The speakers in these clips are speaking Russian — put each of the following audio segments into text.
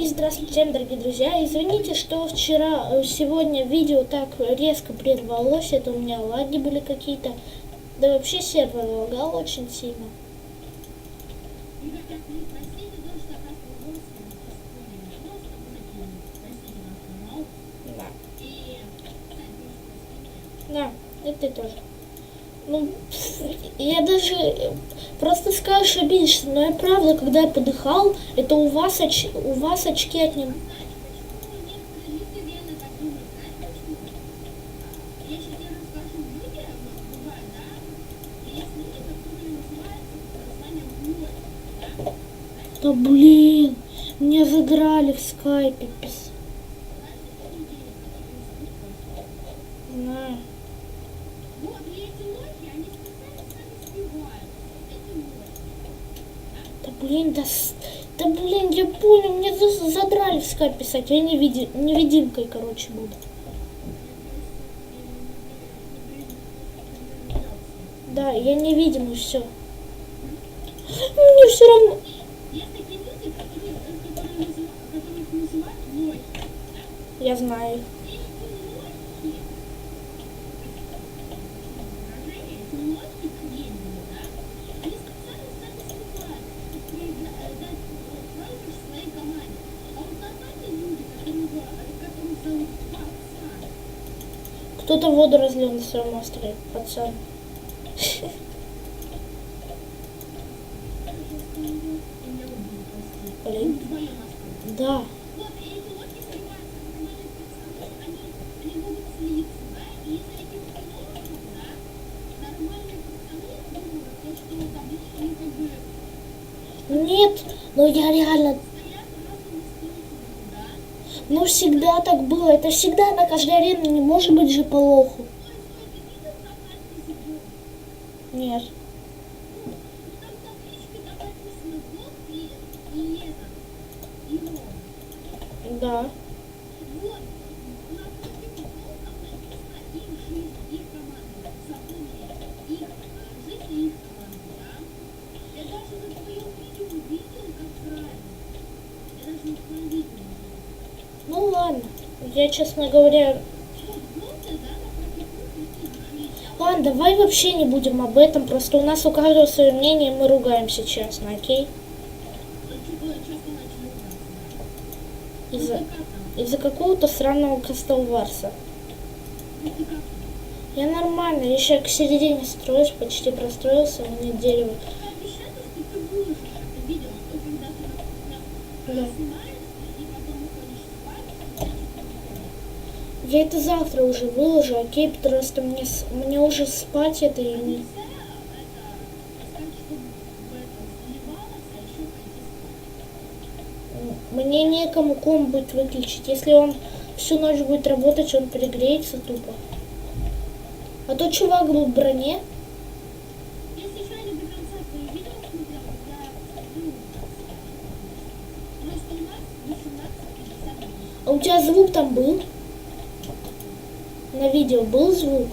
И здравствуйте, всем, дорогие друзья. Извините, что вчера, э, сегодня видео так резко прервалось. Это у меня лаги были какие-то. Да вообще сервер лагал очень сильно. Да. Ты тоже. Ну, я даже просто скажешь обидишься, но я правда, когда я подыхал, это у вас, оч, у вас очки от ним. Да блин, меня задрали в скайпе. пис- Знаю. Да блин, да, да блин, я понял, мне за- задрали в скайп писать, я невиди- невидимкой, короче, буду. Да, я невидимый, все. Мне все равно. Я знаю. Кто-то воду разлил на своем острове, пацан. Блин. Да. Нет, но я реально... Ну, всегда так было. Это всегда на каждой арене. Не может быть же полоху. Нет. Да. Я, честно говоря... Ладно, давай вообще не будем об этом. Просто у нас у каждого свое мнение, мы ругаемся честно, окей? Из-за из-за какого-то сраного Кастелварса. Я нормально, я еще к середине строюсь, почти простроился, у меня дерево. Да. Я это завтра уже выложу, окей, потому что мне, мне уже спать это и не... Мне некому ком будет выключить. Если он всю ночь будет работать, он перегреется тупо. А то чувак был в броне. А у тебя звук там был? На видео был звук?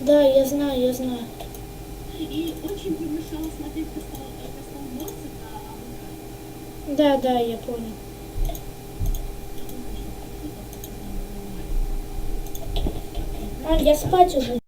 Да, я знаю, я знаю. И очень. Да, да, я понял. А, я спать уже.